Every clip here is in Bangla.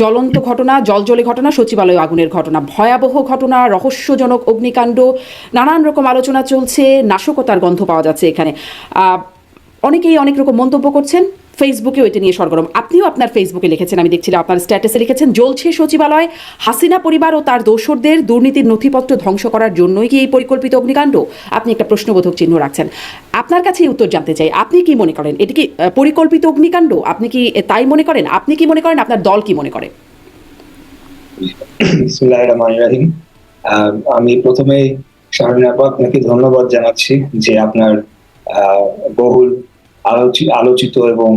জ্বলন্ত ঘটনা, জলজলে ঘটনা, সচিবালয় আগুনের ঘটনা, ভয়াবহ ঘটনা, রহস্যজনক অগ্নিকাণ্ড, নানান রকম আলোচনা চলছে, নাশকতার গন্ধ পাওয়া যাচ্ছে এখানে। অনেকেই অনেক রকম মন্তব্য করছেন। ফেসবুকেও এটা নিয়ে সরগরম। আপনিও আপনার ফেসবুকে লিখেছেন, আমি দেখছিলাম, আপনার স্ট্যাটাসে লিখেছেন, জ্বলছে সচিবালয়, হাসিনা পরিবার ও তার দোসরদের দুর্নীতির নথিপত্র ধ্বংস করার জন্যই কি এই পরিকল্পিত অগ্নিকাণ্ড? আপনি একটা প্রশ্নবোধক চিহ্ন রাখছেন। আপনার কাছে উত্তর জানতে চাই, আপনি কি মনে করেন? এটি কি পরিকল্পিত অগ্নিকাণ্ড? আপনি কি তাই মনে করেন? আপনি কি মনে করেন? আপনার দল কি মনে করে? আমি প্রথমে আপনাকে ধন্যবাদ জানাচ্ছি যে আপনার বহুল আলোচিত এবং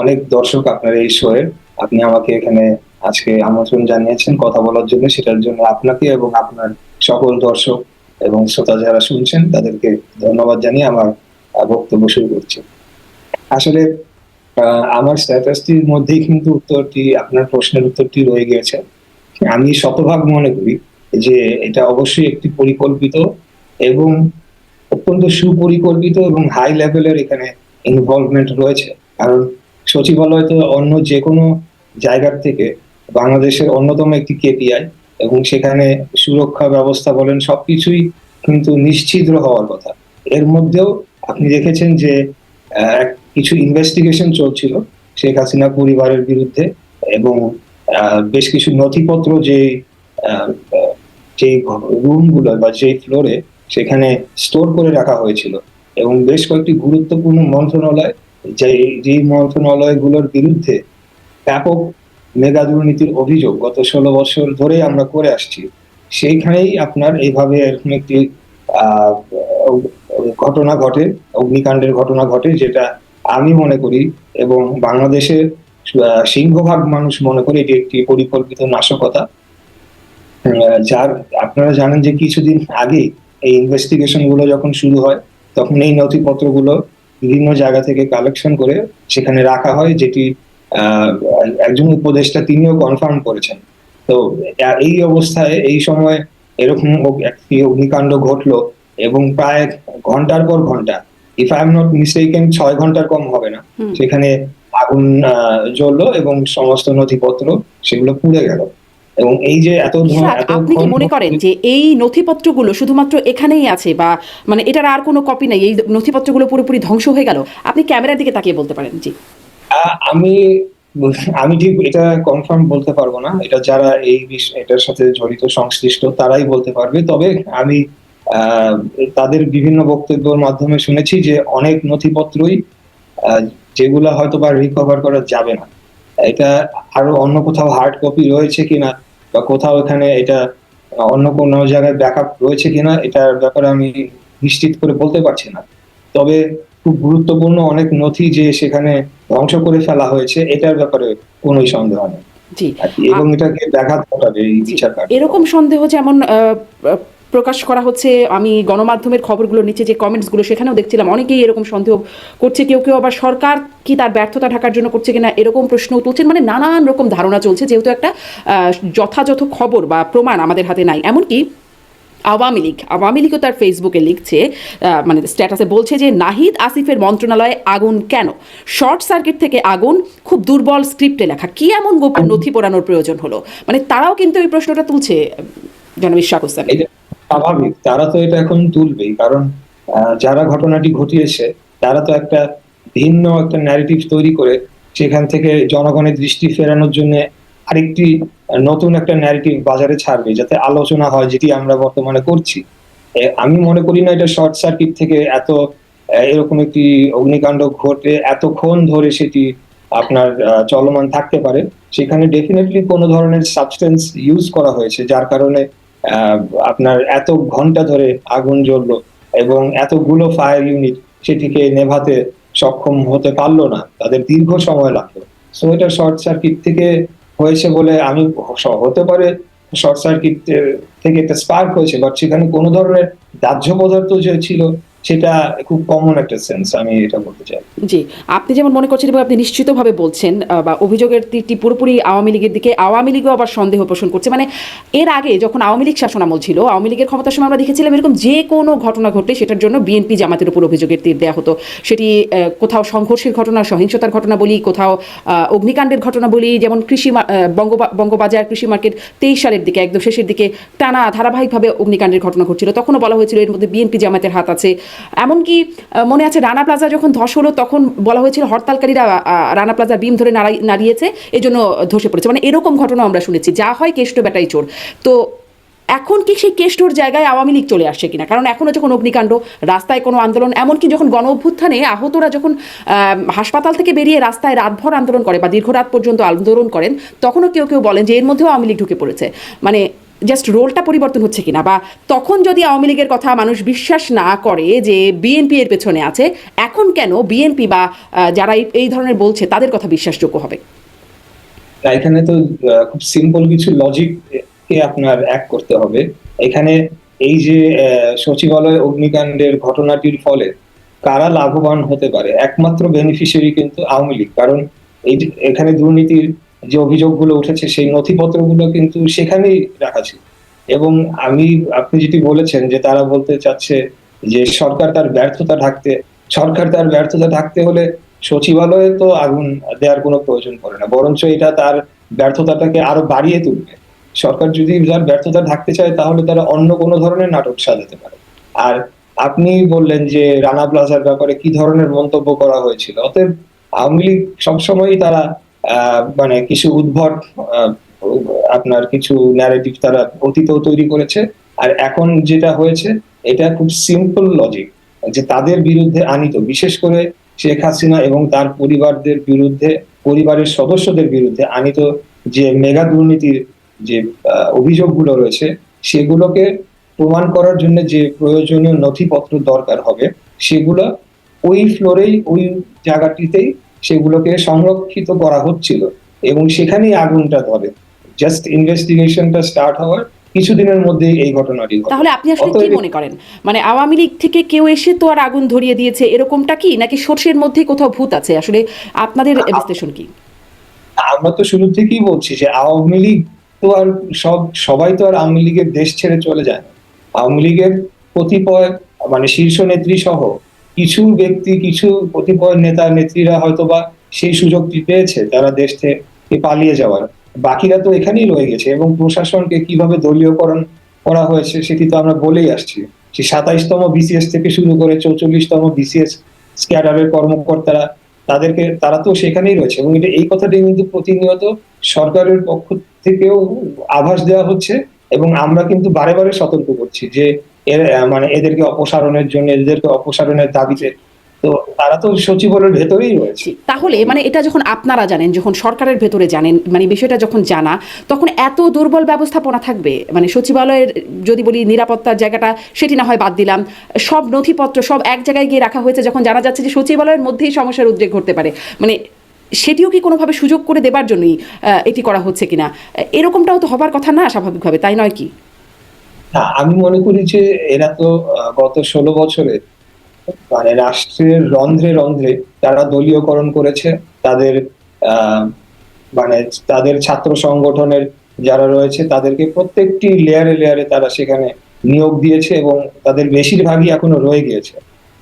অনেক দর্শক আপনার এই শোয়ের আপনি আমাকে এখানে আজকে আমন্ত্রণ জানিয়েছেন কথা বলার জন্য। সেটার জন্য আপনাকে এবং আপনার সকল দর্শক এবং শ্রোতা যারা শুনছেন, তাদেরকে ধন্যবাদ জানিয়ে আমার বক্তব্য শুরু করছি। আসলে আমার স্ট্যাটাসটির মধ্যেই কিন্তু উত্তরটি, আপনার প্রশ্নের উত্তরটি রয়ে গিয়েছে আমি শতভাগ মনে করি যে এটা অবশ্যই একটি পরিকল্পিত এবং অত্যন্ত সুপরিকল্পিত এবং হাই লেভেলের এখানে ইনভলভমেন্ট রয়েছে। কারণ সচিবালয় তো অন্য যে কোনো জায়গার থেকে বাংলাদেশের অন্যতম একটি কেপিআই এবং সেখানে সুরক্ষা ব্যবস্থা বলেন সবকিছুই কিন্তু নিশ্চিদ্র হওয়ার কথা। এর মধ্যেও আপনি দেখেছেন যে কিছু ইনভেস্টিগেশন চলছিল শেখ হাসিনা পরিবারের বিরুদ্ধে এবং বেশ কিছু নথিপত্র যে যে রুমগুলো বা যে ফ্লোরে সেখানে স্টোর করে রাখা হয়েছিল। এবং বেশ কয়েকটি গুরুত্বপূর্ণ মন্ত্রণালয় যে যে মন্ত্রণালয়গুলোর বিরুদ্ধে ব্যাপক মেগা দুর্নীতির অভিযোগ গত ষোলো বছর ধরে আমরা করে আসছি, সেইখানেই আপনার এইভাবে এরকম একটি ঘটনা ঘটে, অগ্নিকাণ্ডের ঘটনা ঘটে, যেটা আমি মনে করি এবং বাংলাদেশের সিংহভাগ মানুষ মনে করে এটি একটি পরিকল্পিত নাশকতা যার, আপনারা জানেন যে কিছুদিন আগে এই ইনভেস্টিগেশনগুলো যখন শুরু হয় তখন এই নথিপত্রগুলো বিভিন্ন জায়গা থেকে কালেকশন করে সেখানে রাখা হয় যেটি আহ, একজন উপদেষ্টা তিনিও কনফার্ম করেছেন। তো এই অবস্থায় এই সময় এরকম একটি অগ্নিকাণ্ড ঘটলো এবং প্রায় ঘণ্টার পর ঘণ্টা if I am not mistaken ছয় ঘণ্টার কম হবে না। সেখানে আগুন আহ, জ্বললো এবং সমস্ত নথিপত্র সেগুলো পুড়ে গেল। এবং এই যে এত আপনি কি মনে করেন যে এই নথিপত্রগুলো শুধুমাত্র এখানেই আছে বা মানে এটার আর কোনো কপি নেই? এই নথিপত্রগুলো পুরোপুরি ধ্বংস হয়ে গেল। আপনি ক্যামেরার দিকে তাকিয়ে বলতে পারেন জি। আমি আমি ঠিক এটা কনফার্ম বলতে পারব না। এটা যারা এই এটার সাথে জড়িত সংশ্লিষ্ট তারাই বলতে পারবে। তবে আমি আহ, তাদের বিভিন্ন বক্তব্যের মাধ্যমে শুনেছি যে অনেক নথিপত্রই যেগুলো হয়তো বা রিকভার করা যাবে না। এটা আরও অন্য কোথাও হার্ড কপি রয়েছে কিনা বা কোথাও এখানে এটা অন্য কোনো জায়গায় ব্যাকআপ রয়েছে কিনা এটার ব্যাপারে আমি নিশ্চিত করে বলতে পারছি না। তবে খুব গুরুত্বপূর্ণ অনেক নথি যে সেখানে ধ্বংস করে ফেলা হয়েছে এটার ব্যাপারে কোনো সন্দেহ নেই। এবং এটাকে ব্যাঘাত ঘটাবে এই বিচার কার্য এরকম সন্দেহ যেমন প্রকাশ করা হচ্ছে, আমি গণমাধ্যমের খবরগুলো নিচে যে কমেন্টসগুলো সেখানেও দেখছিলাম, অনেকেই এরকম সন্দেহ করছে, কেউ কেউ আবার সরকার কি তার ব্যর্থতা ঢাকার জন্য করছে কিনা এরকম প্রশ্ন তুলছেন মানে নানান রকম ধারণা চলছে, যেহেতু একটা যথাযথ খবর বা প্রমাণ আমাদের হাতে নাই। এমনকি আওয়ামী লীগ, আওয়ামী লীগও তার ফেসবুকে লিখছে মানে স্ট্যাটাসে বলছে যে, নাহিদ আসিফের মন্ত্রণালয়ে আগুন কেন? শর্ট সার্কিট থেকে আগুন, খুব দুর্বল স্ক্রিপ্টে লেখা। কি এমন গোপন নথি পোড়ানোর প্রয়োজন হলো? মানে তারাও কিন্তু এই প্রশ্নটা তুলছে জনাব ইশাক হোসেন। স্বাভাবিক, তারা তো এটা এখন তুলবেই। কারণ যারা ঘটনাটি ঘটিয়েছে, তারা তো একটা ভিন্ন একটা ন্যারেটিভ তৈরি করে সেখান থেকে জনগণের দৃষ্টি ফেরানোর জন্য আরেকটি নতুন একটা ন্যারেটিভ বাজারে ছাড়বে, যাতে আলোচনা হয় যেটি আমরা বর্তমানে করছি। আমি মনে করি না এটা শর্ট সার্কিট থেকে এত এরকম একটি অগ্নিকাণ্ড ঘটে, এতক্ষণ ধরে সেটি আপনার চলমান থাকতে পারে। সেখানে ডেফিনেটলি কোনো ধরনের সাবস্টেন্স ইউজ করা হয়েছে, যার কারণে আপনার এত ঘণ্টা ধরে আগুন জ্বললো এবং এতগুলো ফায়ার ইউনিট সেটিকে নেভাতে সক্ষম হতে পারল না, তাদের দীর্ঘ সময় লাগল। সো এটা শর্ট সার্কিট থেকে হয়েছে বলে আমি হতে পারে, শর্ট সার্কিট থেকে একটা স্পার্ক হয়েছে বাট সেখানে কোনো ধরনের দাহ্য পদার্থ যে ছিল সেটা খুব কমন একটা সেন্স আমি এটা বলতে চাই। জি, আপনি যেমন মনে করছেন এবং আপনি নিশ্চিতভাবে বলছেন বা অভিযোগের তীরটি পুরোপুরি আওয়ামী লীগের দিকে আওয়ামী লীগও আবার সন্দেহ পোষণ করছে। মানে এর আগে যখন আওয়ামী লীগ শাসন আমল ছিল, আওয়ামী লীগের ক্ষমতার সময় আমরা দেখেছিলাম এরকম যে কোনো ঘটনা ঘটলে সেটার জন্য বিএনপি জামাতের উপর অভিযোগের তীর দেওয়া হতো। সেটি কোথাও সংঘর্ষের ঘটনা, সহিংসতার ঘটনা বলি, কোথাও অগ্নিকাণ্ডের ঘটনা বলি, যেমন কৃষি বঙ্গবাজার কৃষি মার্কেট তেইশ সালের দিকে, একদম শেষের দিকে টানা ধারাবাহিকভাবে অগ্নিকাণ্ডের ঘটনা ঘটছিল। তখনও বলা হয়েছিল এর মধ্যে বিএনপি জামাতের হাত আছে এমনকি মনে আছে রানা প্লাজা যখন ধস হলো, তখন বলা হয়েছিল হরতালকারীরা রানা প্লাজা বিম ধরে নাড়িয়েছে এই জন্য ধসে পড়েছে। মানে এরকম ঘটনা আমরা শুনেছি। যা হয় কেষ্ট বেটাই চোর। তো এখন কি সেই কেষ্টর জায়গায় আওয়ামী লীগ চলে আসছে কিনা? কারণ এখনও যখন অগ্নিকাণ্ড, রাস্তায় কোনো আন্দোলন, এমনকি যখন গণ অভ্যুত্থানে আহতরা যখন হাসপাতাল থেকে বেরিয়ে রাস্তায় রাতভর আন্দোলন করে বা দীর্ঘ রাত পর্যন্ত আন্দোলন করেন, তখনও কেউ কেউ বলেন যে এর মধ্যেও আওয়ামী লীগ ঢুকে পড়েছে। মানে জাস্ট রোলটা পরিবর্তন হচ্ছে কিনা বা তখন যদি আওয়ামী লীগের কথা মানুষ বিশ্বাস না করে যে বিএনপি এর পেছনে আছে, এখন কেন বিএনপি বা যারা এই- ধরনের বলছে, তাদের কথা বিশ্বাসযোগ্য হবে? এখানে তো খুব সিম্পল কিছু লজিক কে আপনার এক করতে হবে। এখানে এই যে সচিবালয় অগ্নিকাণ্ডের ঘটনাটির ফলে কারা লাভবান হতে পারে, একমাত্র বেনিফিশিয়ারি কিন্তু আওয়ামী লীগ। কারণ এই এখানে দুর্নীতির যে অভিযোগগুলো উঠেছে, সেই নথিপত্রগুলো কিন্তু সেখানেই রাখা ছিল। এবং আমি, আপনি যেটি বলেছেন যে তারা বলতে চাচ্ছে যে সরকার তার ব্যর্থতা ঢাকতে, সরকার তার ব্যর্থতা ঢাকতে হলে সচিবালয়ে তো আগুন দেওয়ার কোনো প্রয়োজন পড়ে না, বরঞ্চ এটা তার ব্যর্থতাটাকে আরও বাড়িয়ে তুলবে। সরকার যদি তার ব্যর্থতা ঢাকতে চায়, তাহলে তারা অন্য কোনো ধরনের নাটক সাজাতে পারে। আর আপনি বললেন যে রানা প্লাজার ব্যাপারে কি ধরনের মন্তব্য করা হয়েছিল, অতএব আওয়ামী লীগ সবসময়ই তারা মানে কিছু উদ্ভট আপনার কিছু ন্যারেটিভ তারা অতীতেও তৈরি করেছে। আর এখন যেটা হয়েছে, এটা খুব সিম্পল লজিক যে তাদের বিরুদ্ধে আনিত, বিশেষ করে শেখ হাসিনা এবং তার পরিবারদের বিরুদ্ধে, পরিবারের সদস্যদের বিরুদ্ধে আনিত যে মেগা দুর্নীতির যে অভিযোগগুলো রয়েছে, সেগুলোকে প্রমাণ করার জন্য যে প্রয়োজনীয় নথিপত্র দরকার হবে, সেগুলো ওই ফ্লোরেই ওই জায়গাটিতেই সেগুলোকে সংরক্ষিত করা হচ্ছিল এবং সেখানেই আগুনটা ধরে। জাস্ট ইনভেস্টিগেশনটা স্টার্ট হওয়ার কিছুদিনের মধ্যেই এই ঘটনাটি তাহলে আপনি আসলে কি মনে করেন? মানে আওয়ামী লীগ থেকে কেউ এসে তো আর আগুন ধরিয়ে দিয়েছে এরকমটা কি? নাকি সর্ষের মধ্যে কোথাও ভূত আছে? আসলে আপনাদের বিশ্লেষণ কি? আমরা তো শুরু থেকেই বলছি যে আওয়ামী লীগ তো আর সব সবাই তো আর আওয়ামী লীগের দেশ ছেড়ে চলে যায় না। আওয়ামী লীগের কতিপয় মানে শীর্ষ নেত্রী সহ কিছু ব্যক্তি, কিছু কতিপয় নেতা, নেত্রীরা হয়তোবা সেই সুযোগটি পেয়েছে তারা দেশ থেকে পালিয়ে যাওয়ার। বাকিরা তো এখানেই রয়ে গেছে এবং প্রশাসনকে কীভাবে দলীয়করণ করা হয়েছে সেটি তো আমরা বলেই আসছি। সে সাতাইশতম বিসিএস থেকে শুরু করে চৌচল্লিশতম বিসিএস স্ক্যাডারের কর্মকর্তারা তাদেরকে, তারা তো সেখানেই রয়েছে এবং এটা, এই কথাটি কিন্তু প্রতিনিয়ত সরকারের পক্ষ থেকেও আভাস দেওয়া হচ্ছে এবং আমরা কিন্তু বারে বারে সতর্ক করছি যে এর মানে এদেরকে অপসারণের জন্য, এদেরকে অপসারণের দাবিতে। তো তারা তো সচিবালয়ের ভেতরেই রয়েছে। তাহলে মানে এটা যখন আপনারা জানেন, যখন সরকারের ভেতরে জানেন মানে বিষয়টা যখন জানা, তখন এত দুর্বল ব্যবস্থাপনা থাকবে? মানে সচিবালয়ের, যদি বলি নিরাপত্তার জায়গাটা, সেটি না হয় বাদ দিলাম। সব নথিপত্র, সব এক জায়গায় গিয়ে রাখা হয়েছে, যখন জানা যাচ্ছে যে সচিবালয়ের মধ্যেই সমস্যার উদ্রেক ঘটতে পারে। মানে সেটিও কি কোনোভাবে সুযোগ করে দেবার জন্যই এটি করা হচ্ছে কিনা? এরকমটাও তো হবার কথা না, স্বাভাবিকভাবে, তাই নয় কি? আমি মনে করি যে এরা তো গত ষোলো বছরে মানে রাষ্ট্রের রন্ধ্রে রন্ধ্রে তারা দলীয়করণ করেছে, তাদের মানে তাদের ছাত্র সংগঠনের যারা রয়েছে, তাদেরকে প্রত্যেকটি লেয়ারে লেয়ারে তারা সেখানে নিয়োগ দিয়েছে এবং তাদের বেশিরভাগই এখনও রয়ে গিয়েছে।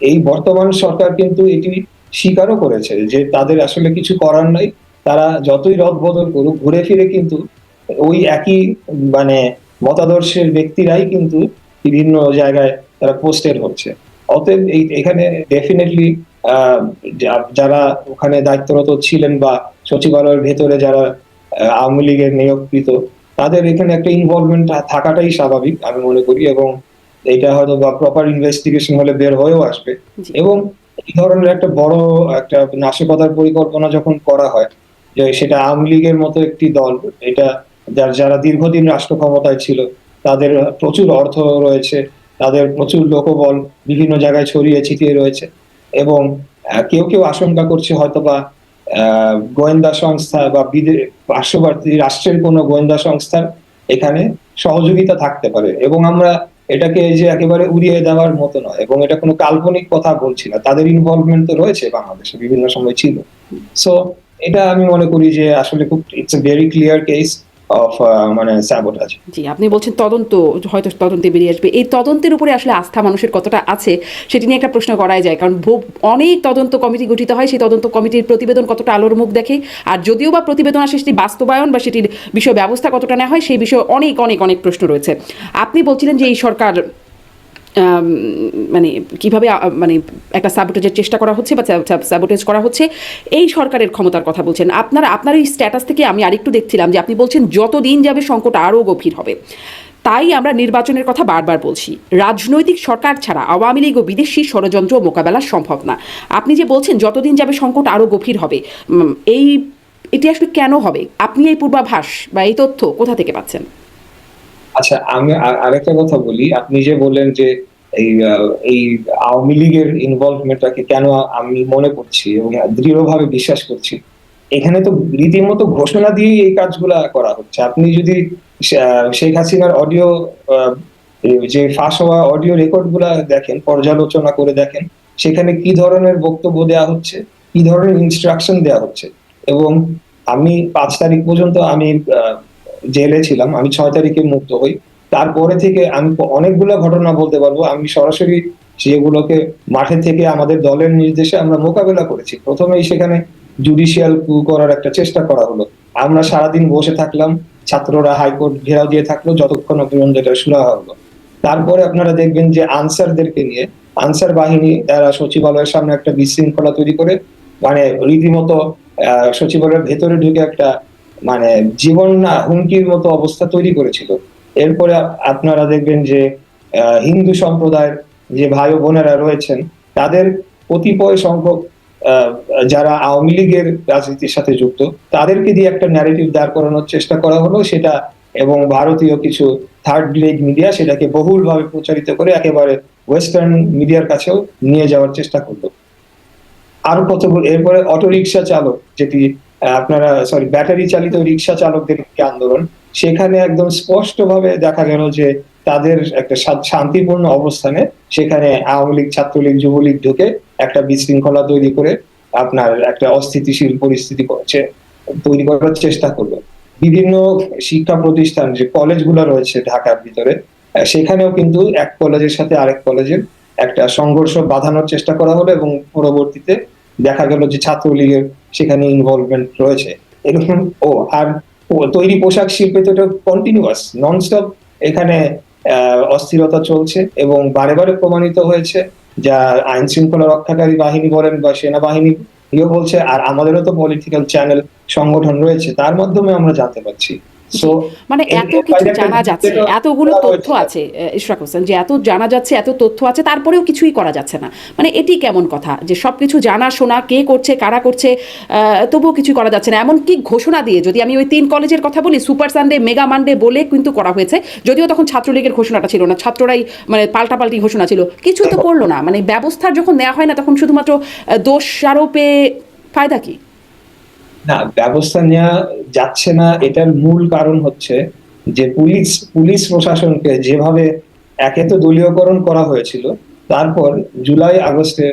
এই বর্তমান সরকার কিন্তু এটি স্বীকারও করেছে যে তাদের আসলে কিছু করার নাই, তারা যতই রদ বদল করুক, ঘুরে ফিরে কিন্তু ওই একই মানে মতাদর্শের ব্যক্তিরাই কিন্তু বিভিন্ন জায়গায় তারা পোস্টেড হচ্ছে। অতএব এই এখানে ডেফিনেটলি যারা ওখানে দায়িত্বরত ছিলেন বা সচিবালয়ের ভেতরে যারা আওয়ামী লীগের নিয়োগকৃত তাদের এখানে একটা ইনভলভমেন্ট থাকাটাই স্বাভাবিক আমি মনে করি এবং এটা হয়তো বা প্রপার ইনভেস্টিগেশন হলে বের হয়েও আসবে। এবং এই ধরনের একটা বড় একটা নাশকতার পরিকল্পনা যখন করা হয় যে সেটা আওয়ামী লীগের মতো একটি দল এটা যার- যারা দীর্ঘদিন রাষ্ট্র ক্ষমতায় ছিল তাদের প্রচুর অর্থ রয়েছে তাদের প্রচুর লোকবল বিভিন্ন জায়গায় ছড়িয়ে ছিটিয়ে রয়েছে এবং কেউ কেউ আশঙ্কা করছে হয়তোবা আহ, গোয়েন্দা সংস্থা বা পার্শ্ববর্তী রাষ্ট্রের কোনো গোয়েন্দা সংস্থার এখানে সহযোগিতা থাকতে পারে এবং আমরা এটাকে যে একেবারে উড়িয়ে দেওয়ার মতো নয় এবং এটা কোনো কাল্পনিক কথা বলছি না তাদের ইনভলভমেন্ট তো রয়েছে বাংলাদেশে বিভিন্ন সময় ছিল। সো এটা আমি মনে করি যে আসলে খুব it's a very clear case of মানে স্যাবোটাজ জি, আপনি বলছেন তদন্ত, হয়তো তদন্তে বেরিয়ে আসবে। এই তদন্তের উপরে আসলে আস্থা মানুষের কতটা আছে, সেটি নিয়ে একটা প্রশ্ন করাই যায়। কারণ অনেক তদন্ত কমিটি গঠিত হয়, সেই তদন্ত কমিটির প্রতিবেদন কতটা আলোর মুখ দেখে, আর যদিও বা প্রতিবেদন আসে সেটি বাস্তবায়ন বা সেটির বিষয় ব্যবস্থা কতটা নেওয়া হয়, সেই বিষয়ে অনেক অনেক অনেক প্রশ্ন রয়েছে। আপনি বলছিলেন যে এই সরকার মানে কীভাবে মানে একটা সাবোটেজের চেষ্টা করা হচ্ছে বা সাবোটেজ করা হচ্ছে, এই সরকারের ক্ষমতার কথা বলছেন। আপনার আপনার এই স্ট্যাটাস থেকে আমি আরেকটু দেখছিলাম যে আপনি বলছেন যত দিন যাবে সংকট আরও গভীর হবে। তাই আমরা নির্বাচনের কথা বারবার বলছি। রাজনৈতিক সরকার ছাড়া আওয়ামী লীগ ও বিদেশি ষড়যন্ত্র মোকাবেলা সম্ভব না। আপনি যে বলছেন যতদিন যাবে সংকট আরও গভীর হবে এই, এটি আসলে কেন হবে? আপনি এই পূর্বাভাস বা এই তথ্য কোথা থেকে পাচ্ছেন? আচ্ছা আমি আর- আরেকটা কথা বলি। আপনি যে বললেন যে এই এই আওয়ামী লীগের ইনভলভমেন্টটাকে কেন আমি মনে করছি এবং দৃঢ়ভাবে বিশ্বাস করছি, এখানে তো রীতিমতো ঘোষণা দিয়েই এই কাজগুলা করা হচ্ছে। আপনি যদি শেখ হাসিনার অডিও যে ফাঁস হওয়া অডিও রেকর্ডগুলা দেখেন, পর্যালোচনা করে দেখেন, সেখানে কি ধরনের বক্তব্য দেওয়া হচ্ছে, কি ধরনের ইনস্ট্রাকশন দেওয়া হচ্ছে? এবং আমি পাঁচ তারিখ পর্যন্ত আমি জেলে ছিলাম, আমি ছয় তারিখে মুক্ত হই। তারপরে থেকে আমি অনেকগুলো ঘটনা বলতে পারব। আমি সরাসরি সেগুলোকে মাঠে থেকে আমাদের দলের নির্দেশে আমরা মোকাবেলা করেছি। প্রথমেই সেখানে জুডিশিয়াল কু করার একটা চেষ্টা করা হলো। আমরা সারাদিন বসে থাকলাম, ছাত্ররা হাইকোর্ট ঘেরাও দিয়ে থাকল, যতক্ষণ পর্যন্ত এটা শোনা হলো। তারপরে আপনারা দেখবেন যে আনসারদেরকে নিয়ে, আনসার বাহিনী, তারা সচিবালয়ের সামনে একটা বিশৃঙ্খলা তৈরি করে মানে রীতিমতো সচিবালয়ের ভেতরে ঢুকে একটা মানে জীবন না হুমকির মতো অবস্থা তৈরি করেছিল। এরপরে আপনারা দেখবেন যে হিন্দু সম্প্রদায়ের যে ভাই বোনেরা রয়েছেন, তাদের কতিপয় সংখ্যক যারা আওয়ামী লীগের রাজনীতির সাথে যুক্ত, তাদেরকে দিয়ে একটা ন্যারেটিভ দাঁড় করানোর চেষ্টা করা হলো। সেটা এবং ভারতীয় কিছু থার্ড লেগ মিডিয়া সেটাকে বহুলভাবে প্রচারিত করে একেবারে ওয়েস্টার্ন মিডিয়ার কাছেও নিয়ে যাওয়ার চেষ্টা করল। আরও কতগুলো, এরপরে অটো রিক্সা চালক, যেটি আপনারা সরি ব্যাটারি চালিত রিক্সা চালকদের একটি আন্দোলন, সেখানে একদম স্পষ্টভাবে দেখা গেল যে তাদের একটা শান্তিপূর্ণ অবস্থানে সেখানে আওয়ামী লীগ, ছাত্রলীগ, যুবলীগ ঢুকে একটা বিশৃঙ্খলা তৈরি করে আপনার একটা অস্থিতিশীল পরিস্থিতি করছে, তৈরি করার চেষ্টা করল বিভিন্ন শিক্ষা প্রতিষ্ঠান, যে কলেজগুলো রয়েছে ঢাকার ভিতরে সেখানেও কিন্তু এক কলেজের সাথে আরেক কলেজের একটা সংঘর্ষ বাঁধানোর চেষ্টা করা হলো এবং পরবর্তীতে দেখা গেল যে ছাত্রলীগের সেখানে ইনভলভমেন্ট রয়েছে। এরকম ও, আর তৈরি পোশাক শিল্পে তো এটা কন্টিনিউয়াস ননস্টপ এখানে অস্থিরতা চলছে এবং বারে বারে প্রমাণিত হয়েছে যা আইন শৃঙ্খলা রক্ষাকারী বাহিনী বলেন বা সেনাবাহিনী ইয়ে বলছে, আর আমাদেরও তো পলিটিক্যাল চ্যানেল সংগঠন রয়েছে, তার মাধ্যমে আমরা জানতে পারছি। মানে এত কিছু জানা যাচ্ছে এতগুলো তথ্য আছে ইশরাক হোসেন যে এত জানা যাচ্ছে এত তথ্য আছে তারপরেও কিছুই করা যাচ্ছে না। মানে এটি কেমন কথা যে সব কিছু জানা শোনা কে করছে কারা করছে তবুও কিছু করা যাচ্ছে না। এমনকি ঘোষণা দিয়ে যদি আমি ওই তিন কলেজের কথা বলি সুপার সানডে মেগা মানডে বলে কিন্তু করা হয়েছে যদিও তখন ছাত্রলীগের ঘোষণাটা ছিল না ছাত্ররাই মানে পাল্টাপাল্টি ঘোষণা ছিল কিছু তো করল না। মানে ব্যবস্থা যখন নেওয়া হয় না তখন শুধুমাত্র দোষ আরোপে ফায়দা কি? না, ব্যবস্থা নেওয়া যাচ্ছে না, এটার মূল কারণ হচ্ছে যে পুলিশ পুলিশ প্রশাসনকে যেভাবে একে তো দলীয়করণ করা হয়েছিল, তারপর জুলাই আগস্টে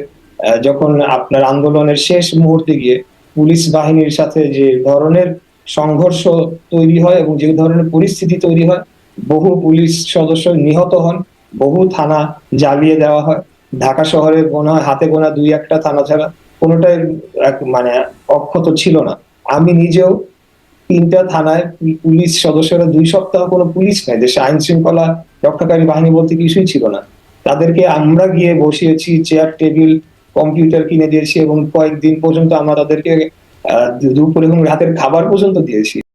যখন আপনার আন্দোলনের শেষ মুহূর্তে গিয়ে পুলিশ বাহিনীর সাথে যে ধরনের সংঘর্ষ তৈরি হয় এবং যে ধরনের পরিস্থিতি তৈরি হয়, বহু পুলিশ সদস্য নিহত হন, বহু থানা জ্বালিয়ে দেওয়া হয়। ঢাকা শহরে গোনা, হাতে গোনা দুই একটা থানা ছাড়া কোনোটাই মানে অক্ষত ছিল না। আমি নিজেও তিনটা থানায় পুলিশ সদস্যরা দুই সপ্তাহ কোনো পুলিশ নাই, দেশে আইন শৃঙ্খলা রক্ষাকারী বাহিনী বলতে কিছুই ছিল না। তাদেরকে আমরা গিয়ে বসিয়েছি চেয়ার টেবিল কম্পিউটার কিনে দিয়েছি এবং কয়েকদিন পর্যন্ত আমরা তাদেরকে দুপুর এবং রাতের খাবার পর্যন্ত দিয়েছি।